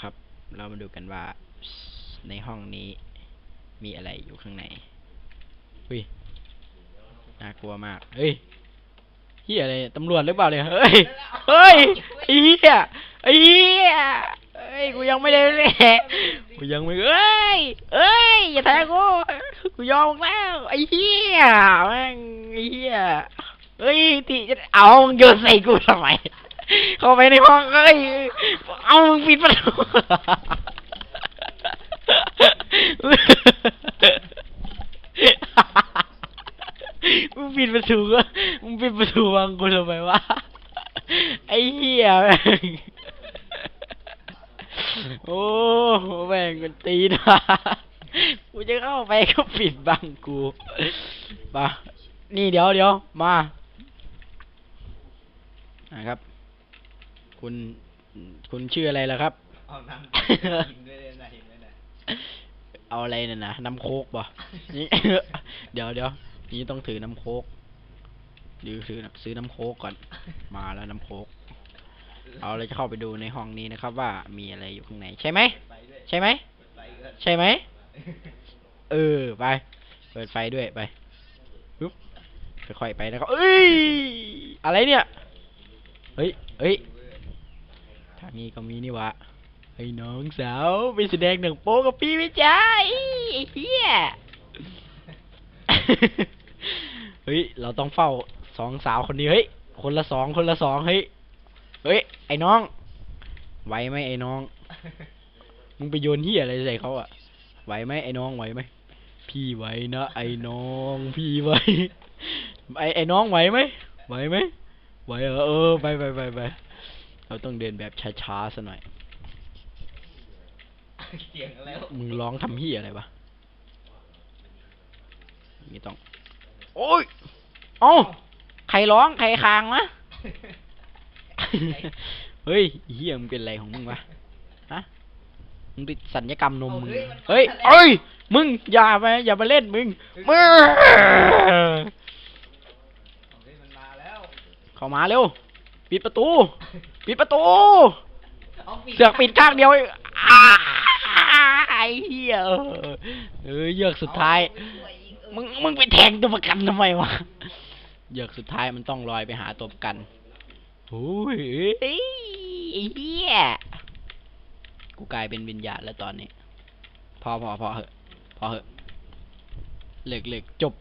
ครับ เรามาดูกันว่าในห้องนี้มีอะไรอยู่ข้างในเฮ้ยน่ากลัวมาก เฮ้ยเฮียอะไรตำรวจหรือเปล่าเนี่ยเฮ้ย เฮ้ยไอ้เฮียไอ้เฮียเฮ้ย กูยังไม่ได้เลยกูยังไม่เอ้ยเอ้ย อย่าแทงกู กูยอมมึงแล้วไอ้เฮียแม่งไอ้เฮียเฮ้ยที่จะเอามึงโยนใส่กูทำไม เข้าไปในห้องเอ้ย เอามึงปิดประตูมึงปิดประตูก็มึงปิดประตูวังกูทำไมวะ ไอ้เหี้ยแม่งโอ้แม่งมันตีนะกูจะเข้าไปก็ปิดบังกูมานี่เดี๋ยวเดี๋ยวมานะครับ คุณคุณชื่ออะไรล่ะครับ เอาน้ำกินด้วยเลยนะเห็นไหมนะเอาอะไรน่ะนะน้ำโคกบ่นี่ เดี๋ยวเดี๋ยวนี่ต้องถือน้ำโคกหรือซื้อซื้อน้ำโคกก่อน มาแล้วน้ำโคกเอาเราจะเข้าไปดูในห้องนี้นะครับ ว่ามีอะไรอยู่ข้างในใช่ไหมไปด้วยใช่ไหมไปด้วยใช่ไหมเออไป เปิดไฟด้วยไปปึ๊บค่อยๆไปนะครับเอ้ยอะไรเนี่ยเฮ้ยเฮ้ย ทางนี้ก็มีนี่วะไอ้น้องสาวไปแสดงหนังโป๊กับพี่ไม่ใช่ไอ้เฮียเฮ้ย เราต้องเฝ้าสองสาวคนนี้เฮ้ย คนละสองคนละสองเฮ้ย เฮ้ย ไอ้น้อง ไหวไหมไอ้น้อง มึงไปโยนเหี้ยอะไรใส่เขาอะไหวไหมไอ้น้องไหวไหม พี่ไหวนะไอ้น้อง พี่ไหว ไอ้ไอ้น้องไหวไหม ไหวไหม ไหวเหรอเออไปไปไปไป เราต้องเดินแบบช้าๆซะหน่อย เสียงแล้วมึงร้องทำเหี้ยอะไรวะไม่ต้อง โอ้ยเอ้าใครร้อง ใครคางวะ เฮ้ยเฮียมึงเป็นอะไรของมึงวะ ฮะ มึงไปสัญญกรรมนมมึง เฮ้ยเอ้ย มึง อย่ามาอย่ามาเล่นมึง มึงเฮ้ยมันมาแล้วเข้ามาเร็ว ปิดประตู ปิดประตูเอาปิดเสือกปิดข้างเดียวอ้าไอ้เหี้ยเออเออเยือกสุดท้าย มึงมึงไปแทงตัวประกันทำไมวะเยือกสุดท้ายมันต้องลอยไปหาตัวประกันโอ้ยเอ้ยไอ้เหี้ยกูกลายเป็นวิญญาณแล้วตอนนี้ พอพอพอเหอะพอเหอะเลิกเลิกจบ